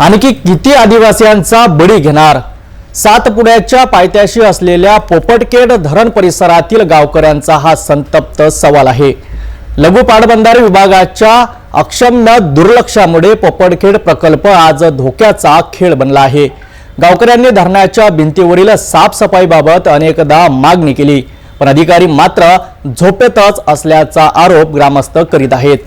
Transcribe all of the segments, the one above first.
आणखी किती आदिवासियांचा बळी घेणार? सातपुड्याच्या पायथ्याशी असलेल्या पोपटकेड धरण परिसरातील गावकऱ्यांचा हा संतप्त सवाल आहे. लघु पाटबंधारे विभागाच्या अक्षम्य दुर्लक्षामुळे पोपटखेड प्रकल्प आज धोक्याचा खेळ बनला आहे. गावकऱ्यांनी धरणाच्या भिंतीवरील साफसफाईबाबत अनेकदा मागणी केली पण अधिकारी मात्र झोपेतच असल्याचा आरोप ग्रामस्थ करीत आहेत.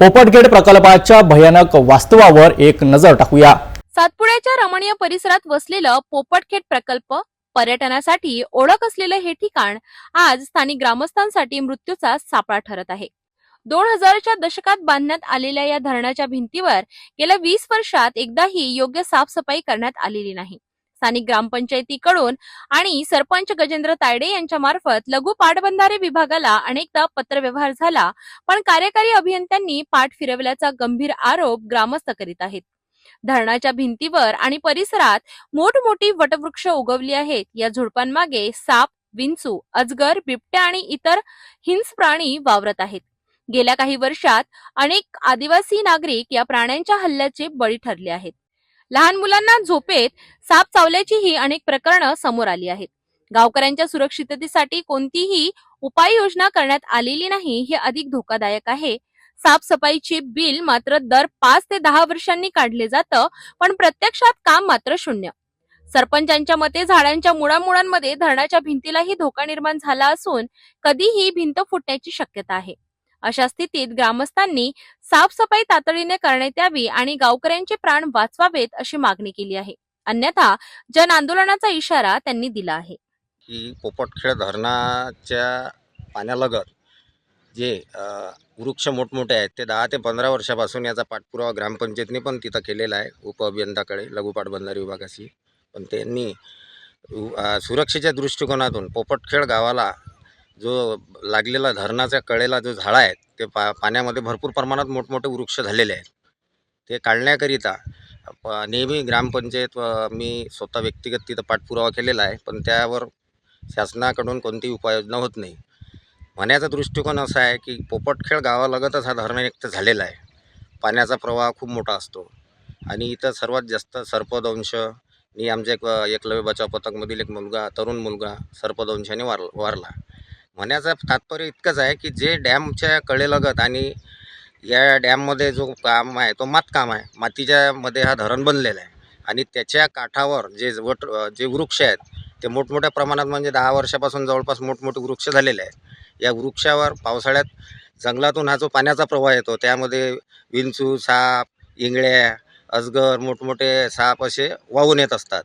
पोपटगेट प्रकल्पाच्या भयानक वास्तवावर एक नजर टाकूया. सातपुड्याच्या रमणीय परिसरात वसलेलं पोपटखेट प्रकल्प पर्यटनासाठी ओळख असलेलं हे ठिकाण आज स्थानिक ग्रामस्थांसाठी मृत्यूचा सापळा ठरत आहे. दोन हजारच्या दशकात बांधण्यात आलेल्या या धरणाच्या भिंतीवर गेल्या वीस वर्षात एकदाही योग्य साफसफाई करण्यात आलेली नाही. स्थानिक ग्रामपंचायतीकडून आणि सरपंच गजेंद्र तायडे यांच्या मार्फत लघु पाटबंधारे विभागाला अनेकदा पत्रव्यवहार झाला पण कार्यकारी अभियंत्यांनी पाठ फिरवल्याचा गंभीर आरोप ग्रामस्थ करीत आहेत. धरणाच्या भिंतीवर आणि परिसरात मोठमोठी वटवृक्ष उगवली आहेत. या झुडपांमागे साप विंचू अजगर बिबट्या आणि इतर हिंस प्राणी वावरत आहेत. गेल्या काही वर्षात अनेक आदिवासी नागरिक या प्राण्यांच्या हल्ल्याचे बळी ठरले आहेत. लहान मुलांना झोपेत साप चावल्याचीही अनेक प्रकरणं समोर आली आहेत. गावकऱ्यांच्या सुरक्षिततेसाठी कोणतीही उपाययोजना करण्यात आलेली नाही हे अधिक धोकादायक आहे. साफसफाईचे बिल मात्र दर पाच ते दहा वर्षांनी काढले जातं पण प्रत्यक्षात काम मात्र शून्य. सरपंचांच्या मते झाडांच्या मुळामुळांमध्ये धरणाच्या भिंतीलाही धोका निर्माण झाला असून कधीही भिंत फुटण्याची शक्यता आहे. अशा स्थितीत ग्रामस्थांनी साफसफाई तातडीने करण्यात यावी आणि गावकऱ्यांचे प्राण वाचवावेत अशी मागणी केली आहे. अन्यथा जन आंदोलनाचा इशारा त्यांनी दिला आहे. की पोपटखेड धरणाच्या पाण्यालगत जे वृक्ष मोठमोठे आहेत ते दहा ते पंधरा वर्षापासून याचा पाठपुरावा ग्रामपंचायतने पण तिथं केलेला आहे उपअभियंताकडे लघु पाटबंधारे विभागाशी. पण त्यांनी सुरक्षेच्या दृष्टिकोनातून पोपटखेड गावाला जो लागलेला धरणाच्या कळेला जो झाडा आहे ते पा पाण्यामध्ये भरपूर प्रमाणात मोठमोठे वृक्ष झालेले आहेत. ते काढण्याकरिता प- नेहमी ग्रामपंचायत मी स्वतः व्यक्तिगत तिथं पाठपुरावा केलेला आहे पण त्यावर शासनाकडून कोणतीही उपाययोजना होत नाही. म्हणायचा दृष्टिकोन असा आहे की पोपटखेळ गावालगतच हा धरण एक तर झालेला आहे. पाण्याचा प्रवाह खूप मोठा असतो. आणि इथं सर्वात जास्त सर्पदंश मी आमच्या एक एकलव्य बचाव पथकमधील एक मुलगा तरुण मुलगा सर्पदंशाने वार वारला. म्हणायचं तात्पर्य इतकंच आहे की जे डॅमच्या कडेलगत आणि या डॅममध्ये जो काम आहे तो मातकाम आहे मातीच्या मध्ये हा धरण बनलेला आहे. आणि त्याच्या काठावर जे वट जे वृक्ष आहेत ते मोठमोठ्या प्रमाणात म्हणजे दहा वर्षापासून जवळपास मोठमोठे वृक्ष झालेले आहेत. या वृक्षावर पावसाळ्यात जंगलातून हा जो पाण्याचा प्रवाह येतो त्यामध्ये विंचू साप इंगळ्या अजगर मोठमोठे साप असे वाहून येत असतात.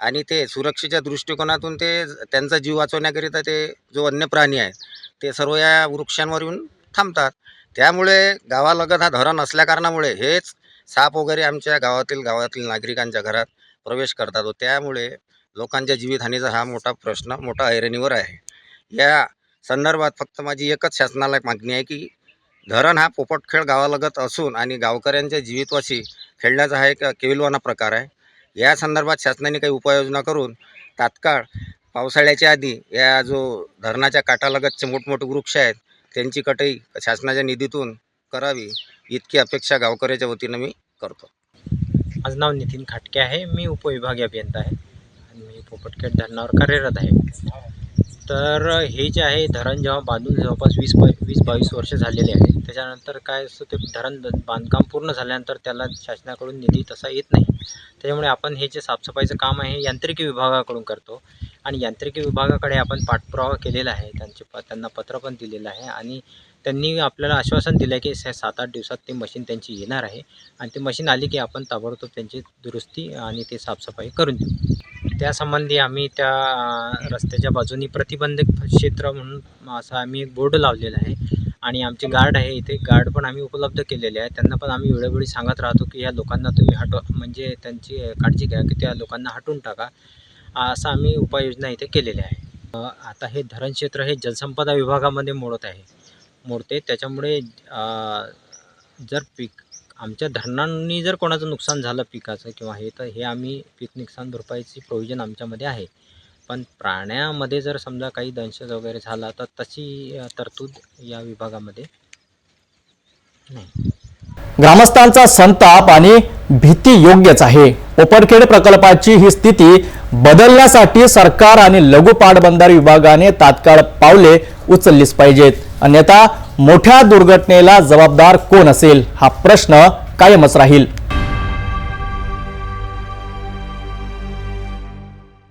आणि ते सुरक्षेच्या दृष्टिकोनातून ते त्यांचा जीव वाचवण्याकरिता ते जो वन्य प्राणी आहे ते सर्व या वृक्षांवर येऊन थांबतात. त्यामुळे गावालगत हा धरण असल्याकारणामुळे हेच साप वगैरे आमच्या गावातील गावातील नागरिकांच्या घरात प्रवेश करतात व त्यामुळे लोकांच्या जीवितहानीचा हा मोठा प्रश्न मोठा ऐरणीवर आहे. या संदर्भात फक्त माझी एकच शासनाला मागणी आहे की धरण हा पोपटखेळ गावालगत असून आणि गावकऱ्यांच्या जीवितवाशी खेळण्याचा हा एक केविलवाना प्रकार आहे. या संदर्भात शासनाने काही उपाययोजना करून तात्काळ पावसाळ्याच्या आधी या जो धरणाच्या काठालगतचे मोठमोठे वृक्ष आहेत त्यांची कटई शासनाच्या निधीतून करावी इतकी अपेक्षा गावकऱ्याच्या वतीनं मी करतो. माझं नाव नितीन खाटके आहे. मी उपविभागीय अभियंता आहे. आणि मी पोपटखेड धरणावर कार्यरत आहे. तर हे जे आहे धरण जेव्हा बांधून जवळपास वीस प वीस बावीस वर्ष झालेले आहे त्याच्यानंतर काय असतं ते धरण बांधकाम पूर्ण झाल्यानंतर त्याला शासनाकडून निधी तसा येत नाही. त्याच्यामुळे आपण हे जे साफसफाईचं काम आहे यांत्रिकी विभागाकडून करतो आणि यांत्रिकी विभागाकडे आपण पाठपुरावा केलेला आहे त्यांचे प त्यांना पत्र पण दिलेलं आहे आणि त्यांनी आपल्याला आश्वासन दिलं आहे की सात आठ दिवसात ते मशीन त्यांची येणार आहे आणि ते मशीन आली की आपण ताबडतोब त्यांची दुरुस्ती आणि ते साफसफाई करून देऊ. त्यासंबंधी आम्ही त्या रस्त्याच्या बाजूनी प्रतिबंधक क्षेत्र म्हणून असा आम्ही एक बोर्ड लावलेला आहे. आणि आमचे गार्ड आहे इथे. गार्ड पण आम्ही उपलब्ध केलेले आहे. त्यांना पण आम्ही वेळोवेळी सांगत राहतो की या लोकांना तुम्ही हटवा म्हणजे त्यांची काळजी घ्या की त्या लोकांना हटवून टाका. असं आम्ही उपाययोजना इथे केलेल्या आहे. आता हे धरण क्षेत्र हे जलसंपदा विभागामध्ये मोडत आहे. मोडते. त्याच्यामुळे जर पीक आमच्या धरणांनी जर कोणाचं नुकसान झालं पिकाचं किंवा हे तर हे आम्ही पीक नुकसान भरपाईची प्रोविजन आमच्यामध्ये आहे. पण प्राण्यामध्ये जर समजा काही दंशज वगैरे झाला तर तशी तरतूद या विभागामध्ये नाही. ग्रामस्थांचा संताप आणि भीती योग्यच आहे. ओपरखेड प्रकल्पाची ही स्थिती बदलण्यासाठी सरकार आणि लघु पाटबंधारे विभागाने तात्काळ पावले उचललीच पाहिजेत. अन्यथा मोठ्या दुर्घटनेला जबाबदार कोण असेल हा प्रश्न कायमच राहील.